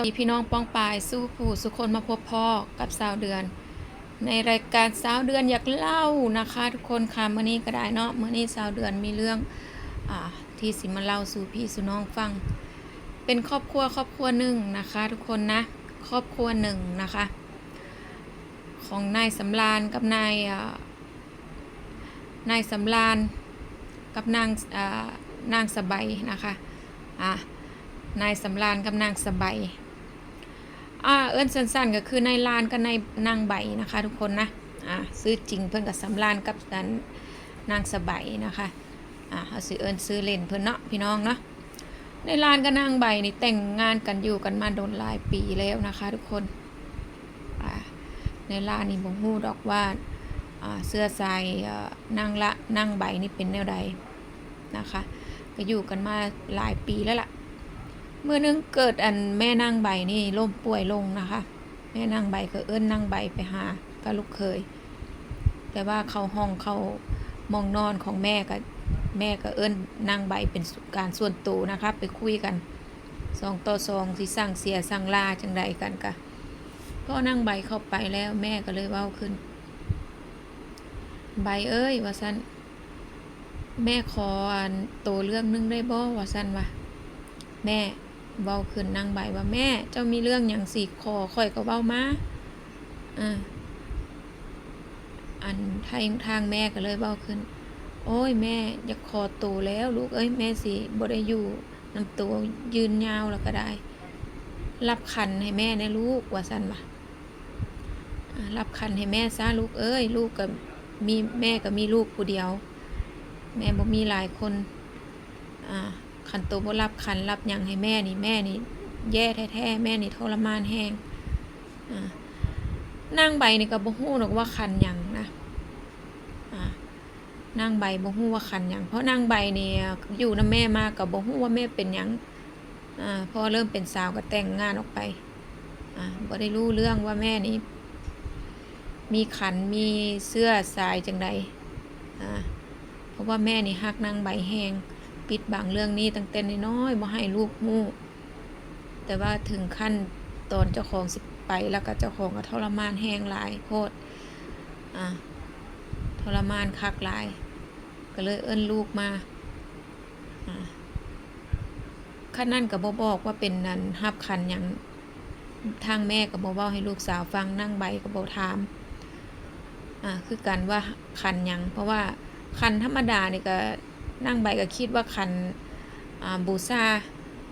สวัสดีพี่น้องป้องปายสู้ผู้สุคนมาพบพ่อกับสาวเดือน ในรายการสาวเดือนอยากเล่านะคะ ทุกคนค่ะเมื่อนี้ก็ได้เนาะมื่อนี้สาวเดือนมีเรื่องอที่สิมาเล่าสู่พี่สู่น้องฟัง เป็นครอบครัวครอบครัวหนึ่งนะคะ ทุกคนนะครอบครัวหนึ่งนะคะ ของนายสำรานกับนายนายสำรานกับนางนางสบายนะคะอะนายสำรานกับนางสบาย อ่าเอิ้นสั้นๆก็คือในลานกับนนางใบนะคะทุกคนนะอ่าซื้อจริงเพิ่อนกับสำรานกับนันนางสบายนะคะอ่าเอาซื้อเอิ้นซื้อเล่นเพิ่อนเนาะพี่น้องเนาะในลานกับนางใบนี่แต่งงานกันอยู่กันมาโดนหลายปีแล้วนะคะ ทุกคนอ่านลานนี่บ่ฮู้ดอกว่าอ่าเสื้อสายเอ่อนางละนางใบนี่เป็นแนวใดนะคะ ก็อยู่กันมาหลายปีแล้วล่ะ มื่อนึงเกิดอันแม่นางใบนี่ล้มป่วยลงนะคะ แม่นางใบก็เอิ้นนางใบไปหากับลูกเคย แต่ว่าเขาห้องเขามองนอนของแม่ก็แม่ก็เอิ้นนางใบเป็นการส่วนตัวนะคะไปคุยกันสองต่อสองที่สั่งเสียสั่งลาจังใดกันกะก็นางใบเข้าไปแล้วแม่ก็เลยเว้าขึ้น ใบเอ้ยว่าสันแม่ขออันโตเรื่องนึงได้บ่ว่าสันว่าแม่ เว้าขึ้นนางใบว่าแม่ เจ้ามีเรื่องอย่างสี่คอค่อยก็เว้ามาอ่าอันทางทางแม่ก็เลยเว้าขึ้น โอ้ยแม่อยากขอโตแล้ว ลูกเอ้ยแม่สิบ่ได้อยู่นำตัวยืนยาวแล้วก็ได้ รับขันให้แม่นะลูกว่าซั่นว่ารับขันให้แม่ซะลูกเอ้ย ลูกก็มีแม่ก็มีลูกผู้เดียว แม่บ่มีหลายคน อ่า ขันโตบ่รับขันรับยังให้แม่นี่แม่นี่แย่แท้ๆแม่นี่ทรมานแฮงอ่งใบนี่ก็บ่ฮู้หรอกว่าขันยังนะอ่งใบบ่ฮู้ว่าขันยังเพราะนางใบนี่อยู่นำแม่มาก็บ่ฮู้ว่าแม่เป็นยังอ่าพอเริ่มเป็นสาวก็แต่งงานออกไปอ่าบ่ได้รู้เรื่องว่าแม่นี่มีขันมีเสื้อสายจังใดอ่าเพราะว่าแม่นี่ฮักนางใบแฮง ปิดบังเรื่องนี้ตั้งแต่น้อยๆบ่ให้ลูกฮู้แต่ว่าถึงขั้นตอนเจ้าของสิไปแล้วก็เจ้าของก็ทรมานแฮงหลายโพดอ่าทรมานคักหลาย ก็เลยเอิ้นลูกมาอ่าขั้นนั้นก็บ่บอกว่าเป็นนันฮับขันหยังทางแม่ก็บ่เว้าให้ลูกสาวฟังนั่งใบก็บ่ถาม อ่าคือกันว่าคันยังเพราะว่าคันธรรมดานี่ก็ นั่งใบก็คิดว่าคันบูชา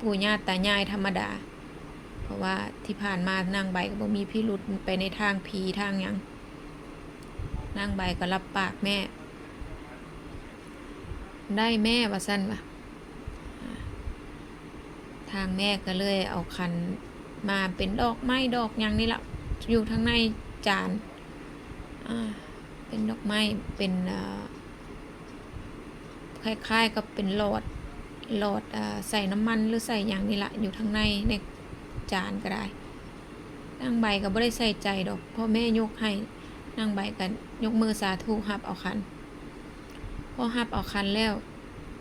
ปู่ย่าตายายธรรมดา เพราะว่าที่ผ่านมานั่งใบก็บ่มีพิรุษไปในทางผีทางยังนั่งใบก็รับปากแม่ ได้แม่ว่าซั่นว่ะอ่าทางแม่ก็เลยเอาคันมาเป็นดอกไม้ดอกยังนี่ละอยู่ทางในจาน เป็นดอกไม้เป็นอ่า คล้ายๆกับเป็นหลอดหลอดอใส่น้ำมันหรือใส่อย่างนี้ละอยู่ทางในในจานก็ได้นางใบก็บ่ได้ใส่ใจดอกพ่อแม่ยกให้นางใบกันยกมือสาธุหับเอาคันพอหับเอาคันแล้ว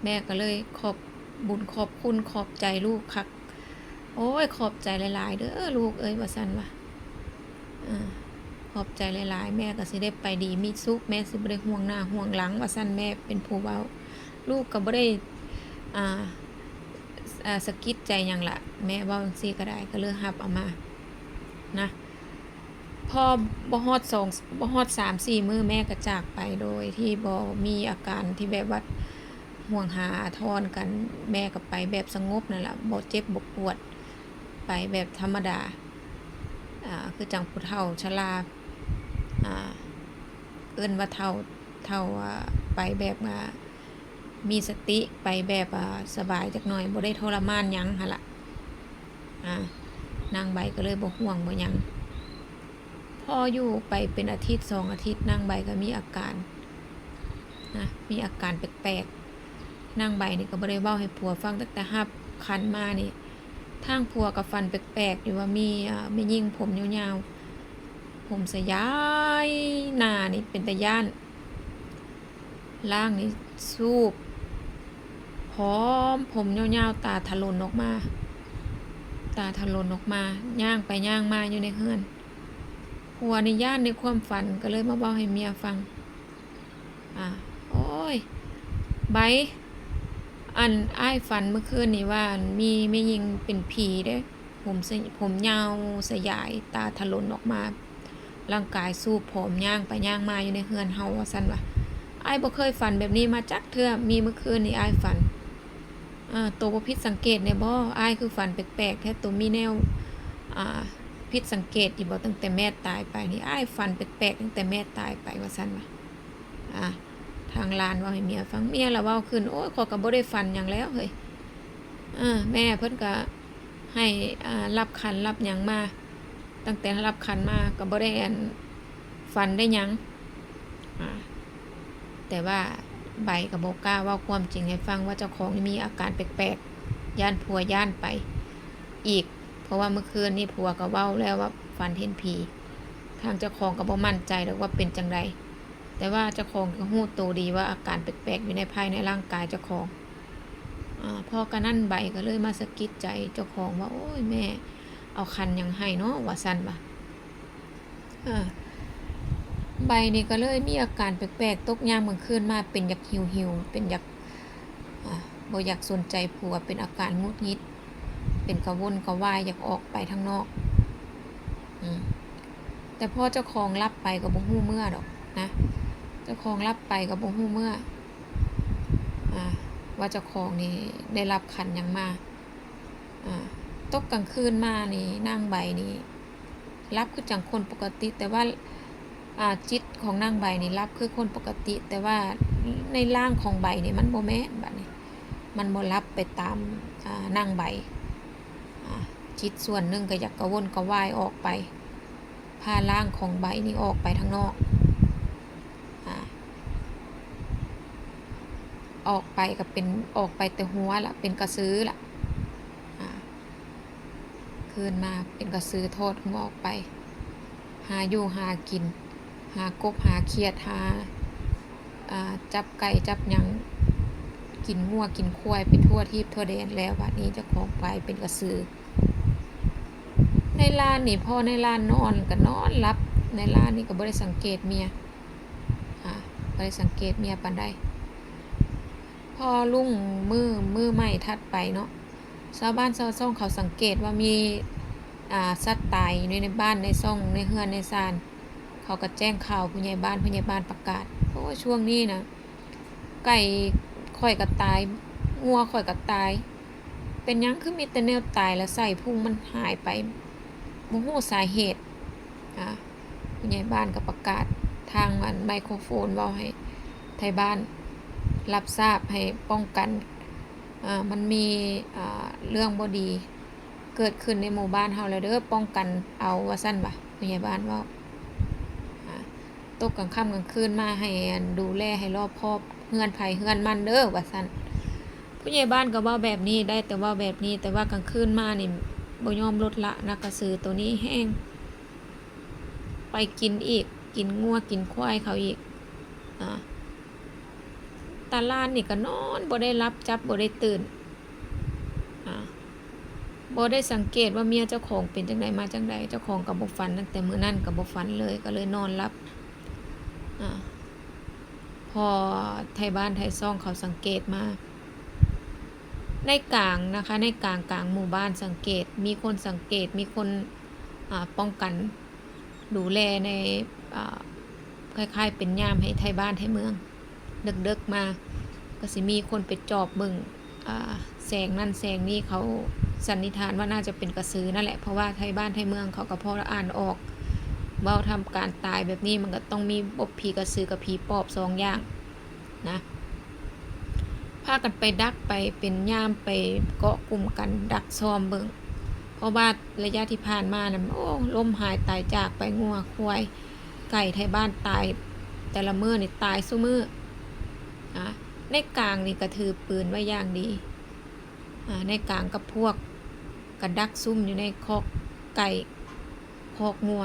แม่ก็เลยขอบบุญขอบคุณขอบใจลูกคัก โอ้ยขอบใจหลาย ๆ เด้อลูกเอ้ยว่าซั่นว่าขอบใจหลาย ๆ แม่ก็สิได้ไปดีมีสุขแม่สิบ่ได้ห่วงหน้าห่วงหลังว่าซั่นแม่เป็นผู้เว้า ลูกก็บ่ได้อ่าสกิดใจยังล่ะแม่ว้าจังซี่ก็ได้ก็เลยรับเอามานะพอบ่ฮอด2บ่ฮอด3 4มื้อแม่ก็จากไปโดยที่บ่มีอาการที่แบบว่าห่วงหาทอาทรกันแม่ก็ไปแบบสงบนั่นแหละบ่เจ็บบ่ปวด ไปแบบธรรมดาอ่าคือจังผู้เฒ่าชราอ่าเอิ้นว่าเฒ่าเฒ่าอ่าไปแบบอ่า มีสติไปแบบสบายจักหน่อยบ่ได้ทรมานยังหั่นล่ะอ่านางใบก็เลยบ่ห่วงบ่ยังพออยู่ไปเป็นอาทิตย์สองอาทิตย์นางใบก็มีอาการนะมีอาการแปลกๆนางใบนี่ก็บ่ได้เว้าให้ผัวฟังตั้งแต่รับคันมานี่ทางผัวกับฟันแปลกๆอยู่ว่ามีอ่าไม่ยิ่งผมยาวๆ ผมสยายหน้านี่เป็นตะย่าน ล่างนี่สูบ พร้อม ผมยาวๆตาถลนออกมา ตาถลนออกมาย่างไปย่างมาอยู่ในเฮือนผัวในย่านในความฝันก็เลยมาเว้าให้เมียฟัง อ่าโอ้ย ใบ อันอ้ายฝันเมื่อคืนนี่ว่ามีไม่ยิงเป็นผีเด้ผมผมยาวสยายตาถลนออกมา ร่างกายสู้ผมย่างไปย่างมาอยู่ในเฮือนเฮาว่าซั่นว่าอ้บ่เคยฝันแบบนี้มาจักเทื่อมีเมื่อคืนนี่อ้ฝัน อ่าตัวบ่ผิดสังเกตแน่บ่อ้ายคือฝันแปลกๆแท้ตัวมีแนวอ่าผิดสังเกตอยู่บ่ตั้งแต่แม่ตายไปนี่อ้ายฝันแปลกๆตั้งแต่แม่ตายไปว่าซั่นว่าอ่าทางลานว่าให้เมียฟังเมียละเว้าขึ้นโอ้ยขอยก็บ่ได้ฝันหยังแล้วเฮ้ยอ่าแม่เพิ่นก็ให้อ่ารับขันรับหยังมาตั้งแต่รับขันมาก็บ่ได้อันฝันได้หยังอ่าแต่ว่า ใบกับโบก้าว่าความจริงให้ฟังว่าเจ้าของนี่มีอาการแปลกๆ ย่านผัวย่านไป อีก เพราะว่าเมื่อคืนนี่ผัวก็เว้าแล้วว่าฝันเห็นผี ทางเจ้าของก็บ่มั่นใจหรอกว่าเป็นจังไดแต่ว่าเจ้าของก็หู้ตัวดีว่าอาการแปลกๆ อยู่ในภายในร่างกายเจ้าของอพอกระนั่นใบก็เลยมาสะกิดใจเจ้าของว่า โอ้ยแม่ เอาคันยังให้เนาะว่าซั่นว่าอ่า ใบนี่ก็เลยมีอาการแปลกๆ ตกยามกลางคืนมาเป็นอยากหิวๆเป็นอยากบ่อยากสนใจผัวเป็นอาการงุดงิด เป็นกระวนกระวายอยากออกไปทางนอกอแต่พ่อเจ้าของรับไปก็บ่ฮู้เมื่อดอกนะเจ้าของรับไปกับบ่ฮู้เมื่ออว่าเจ้าของนี่ได้รับขันยังมาตกกลางคืนมานี่นางใบนี่รับคือจังคนปกติแต่ว่า จิตของนางใบนี่รับคือคนปกติ แต่ว่าในร่างของใบนี่มันบ่แม่บัดนี้มันบ่รับไปตามอ่านางใบจิตส่วนหนึ่งก็อยากกระวนกระวายออกไปพาร่างของใบนี่ออกไปทางนอกออกไปก็เป็นออกไปแต่หัวละเป็นกระซื้อละคืนมาเป็นกระซื้อโทษหัวออกไป หาอยู่หากิน หากบหาเขียดหาาจับไก่จับยังกินงัวกินควายไปทั่วทิพย์ทั่วแดนแล้วบัดนี้จะของไปเป็นกระสือ ในลานนี่พ่อในลานนอนก็นอนรับในลานนี่ก็บ่ได้สังเกตเมียอ่าบ่ได้สังเกตเมียปานใดพอลุ่งมือมือใหม่ทัดไปเนาะชาวบ้านชาวช่องเขาสังเกตว่ามีอ่าสัตว์ตายอยู่ในบ้านในซ่องในเฮือนในซาน เขาก็แจ้งข่าวผู้ใหญ่บ้านผู้ใหญ่บ้านประกาศเพราะว่าช่วงนี้นะไก่ข่อยก็ตายงัวข่อยก็ตาย เป็นยังคือมีแต่แนวตายแล้วใส่พุงมันหายไปบ่ฮู้สาเหตุอ่าผู้ใหญ่บ้านก็ประกาศทางอันไมโครโฟนเว้าให้ไทยบ้านรับทราบให้ป้องกันมันมีเรื่องบ่ดี เกิดขึ้นในหมู่บ้านเฮาแล้วเด้อป้องกันเอาว่าซั่นบ่ะผู้ใหญ่บ้านว่า ตกกลางค่ำกลางคืนมาให้ดูแลให้รอบคอบเฮือนไผเฮือนมันเด้อว่าซั่นผู้ใหญ่บ้านก็ว้าแบบนี้ได้แต่ว่าแบบนี้แต่ว่ากลางคืนมานี่บ่ยอมลดละนักกระสือตัวนี้แห้ง ไปกินอีก กินงัวกินควายเขาอีกอ่าตาลานนี่ก็นอนบ่ได้รับจับบ่ได้ตื่นอ่าบ่ได้สังเกตว่าเมียเจ้าของเป็นจังไดมาจังไดเจ้าของก็บ่ฝันตั้งแต่มื้อนั้นก็บ่ฝันเลยก็เลยนอนรับ พอไทยบ้านไทยซ่องเขาสังเกตมา ในกลางนะคะในกลางกลางหมู่บ้านสังเกต มีคนสังเกตมีคนป้องกันดูแลในคล้ายๆ เป็นยามให้ไทยบ้านไทยเมืองเดึกๆมา ก็สิมีคนไปจอบเบิ่งอ่าแสงนั่นแสงนี้เขาสันนิษฐานว่าน่าจะเป็นกระสือนั่นแหละเพราะว่าไทยบ้านไทยเมืองเขาก็พออ่านออก ว่าทำการตายแบบนี้มันก็ต้องมีบบผีกระสือกับผีปอบสองอย่างนะพากันไปดักไปเป็นย่ามไปเกาะกลุ่มกันดักซ้อมเบิงเพราะว่าระยะที่ผ่านมานะโอ้ล้มหายตายจากไปงัวควายไก่ไทยบ้านตาย แต่ละมือนี่ตายสู้มืออะในกลางนี่ก็ถือปืนไว้อย่างดีอ่าในกลางกับพวกกระดักซุ่มอยู่ในคอกไก่คอกงัว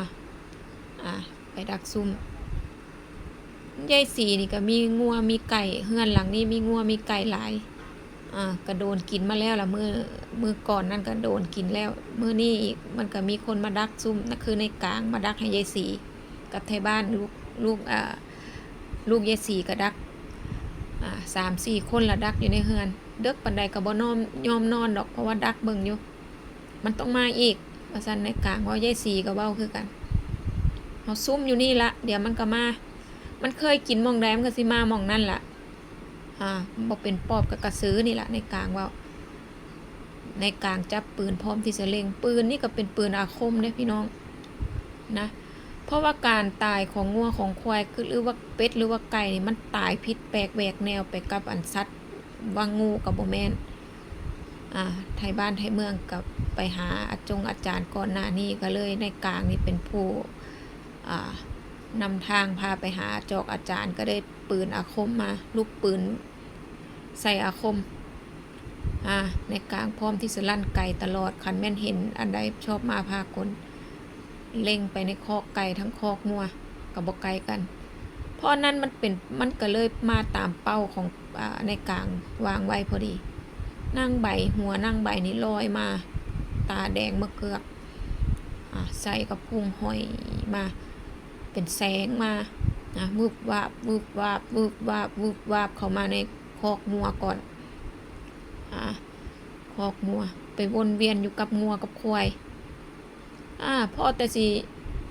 อ่าไปดักซุ่มยายสีนี่ก็มีงัวมีไก่เฮือนหลังนี้มีงัวมีไก่หลายอ่าก็โดนกินมาแล้วล่ะมือมือก่อนนั่นก็โดนกินแล้วมือนี้อีกมันก็มีคนมาดักซุ่มนั่นคือในกลางมาดักให้ยายสีกับไทยบ้านลูกลูกอ่าลูกยายสีก็ดักอ่าสามสี่คนละดักอยู่ในเฮือน เด็กปันใดก็บ่นอมยอมนอนดอกเพราะว่าดักเบิ่งอยู่ มันต้องมาอีกว่าซั่นในกลางว่ายายสีก็เว้าคือกัน เฮาซุ่มอยู่นี่ละเดี๋ยวมันก็มา มันเคยกินมองใดมันก็สิมามองนั่นละอ่าบ่เป็นปอบกับกระสือนี่ละในกลางว่า ในกลางจับปืนพร้อมที่จะเล็งปืนนี่ก็เป็นปืนอาคมเด้พี่น้องนะเพราะว่าการตายของงัวของควายคือหรือว่าเป็ดหรือว่าไก่นี่มันตายพิษแปลกแหวกแนวไปกับอันสัตว์ว่างูกับโบแมนอ่าไทยบ้านไทยเมืองกับไปหาอาจงอาจารย์ก่อนหน้านี้ก็เลยในกลางนี่เป็นผู้ นำทางพาไปหาจอกอาจารย์ก็ได้ปืนอาคมมา ลูกปืนใส่อาคมาในกลางพร้อมที่จะลั่นไก่ตลอดคันแม่นเห็นอันใดชอบมาพากลเล็งไปในคอกไก่ทั้งคอกงัวกับบกไก่กัน เพราะนั้นมันเป็นมันก็เลยมาตามเป้าของอในกลางวางไว้พอดี นั่งใบหัวนั่งใบนี้ลอยมา ตาแดงมะเกือก ใส่กระพุ้งห้อยมา เป็นแสงมานะวืบวาบวืบวาบวืบวาบวืบวาบเข้ามาในคอกงัวก่อนอาคอกงัว ไปวนเวียนอยู่กับงัวกับควายอ่าพอแต่สิ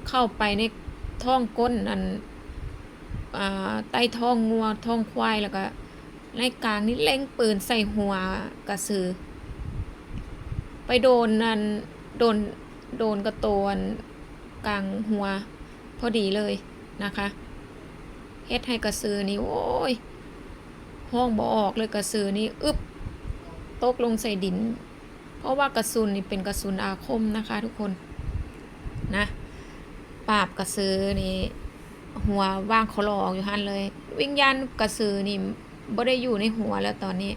เข้าไปในท้องก้นอันอ่าใต้ท้องงัวท้องควายแล้วก็ในกลางนี่เล็งปืนใส่หัวกระสือ ไปโดนนันโดน โดนกระโตนกลางหัวพอดีเลยนะคะเฮ็ดให้กระสือนี่โอ้ยห้องบ่ออกเลยกระสือนี่อึบตกลงใส่ดิน เพราะว่ากระสุนนี่เป็นกระสุนอาคมนะคะ ทุกคนนะปราบกระสือนี่หัวว่างเขาหลอกอยู่หันเลย วิญญาณกระสือนี่บ่ได้อยู่ในหัวแล้วตอนนี้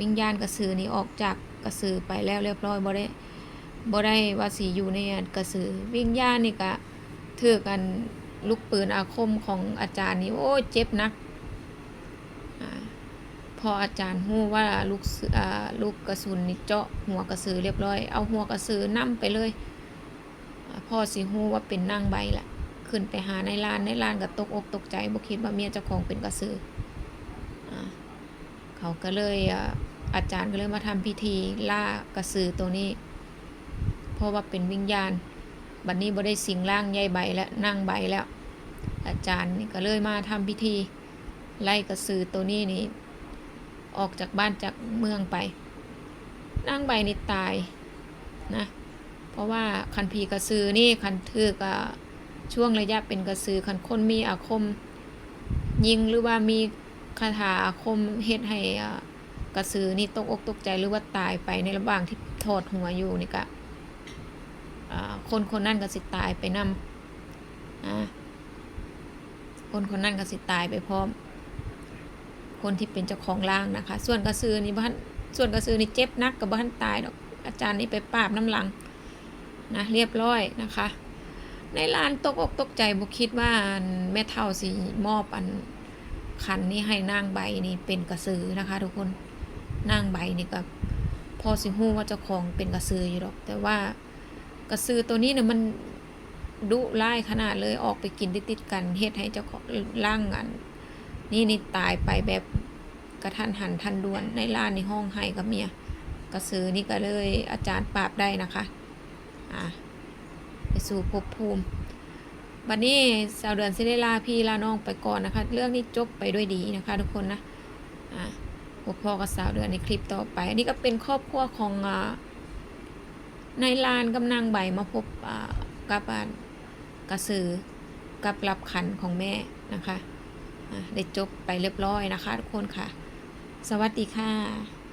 วิญญาณกระสือนี่ออกจากกระสือไปแล้วเรียบร้อยบ่ได้ บ่ได้ว่าสิอยู่ในอันกระสือวิญญาณนี่ก็ถือกันลูกปืนอาคมของอาจารย์นี่โอ้เจ็บนักพออาจารย์ฮู้ว่าลูกลูกกระสุนนี่เจาะหัวกระสือเรียบร้อย เอาหัวกระสือนํไปเลย พ่อสิฮู้ว่าเป็นนางใบละขึ้นไปหาในร้านในร้านก็ตกอกตกใจบ่คิดว่าเมียเจ้าของเป็นกระสืออเขาก็เลยอาอาจารย์ก็เลยมาทำพิธีล่ากระสือตัวนี้ เพราะว่าเป็นวิญญาณ บัดนี้บ่ได้สิงร่างยายใบแล้วนั่งใบแล้ว อาจารย์นี่ก็เลยมาทำพิธี ไล่กระสือตัวนี้นี่ออกจากบ้านจากเมืองไป นั่งใบนี่ตายนะ เพราะว่าคันผีกระสือนี่คันถือกะช่วงระยะเป็นกระสือคันคนมีอาคม ยิงหรือว่ามีคาถาอาคมเฮ็ดให้อ่ากระสือนี่ตกอกตกใจหรือว่าตายไปในระหว่างที่ถอดหัวอยู่นี่กะ คนคนนั้นก็สิตายไปนำอ่าคนคนนั้นก็สิตายไปพร้อม คนที่เป็นเจ้าของร่างนะคะ ส่วนกระสือนี่บ้านส่วนกระสือนี่เจ็บนักกับบ้านตายดอกอาจารย์นี่ไปปราบน้ำหลังนะเรียบร้อยนะคะ ในร้านตกอกตกใจบุคิดว่าแม่เท่าสีมอบอันคันนี้ให้นางใบนี่เป็นกระสือนะคะ ทุกคนนางใบนี่ก็พอสิฮูว่าเจ้าของเป็นกระสืออยู่หรอก แต่ว่า กระสือตัวนี้เนี่ยมันดุร้ายขนาดเลยออกไปกินติดๆกันเฮ็ดให้เจ้าของร่างอันนี่นี่ตายไปแบบกระทันหันทันด่วนในร้านในห้องให้กับเมียกระสือนี่ก็เลยอาจารย์ปราบได้นะคะอะไปสู่ภพภูมิบัดนนี้สาวเดือนสิได้ลาพี่ลาน้องไปก่อนนะคะ เรื่องนี้จบไปด้วยดีนะคะ ทุกคนนะอะพบพ่อกับสาวเดือนในคลิปต่อไป อันนี้ก็เป็นครอบครัวของอ่า นายลานกำนางใบมาพบกับกระสือกับรับขันของแม่นะคะอะได้จบไปเรียบร้อยนะคะทุกคนค่ะ สวัสดีค่ะ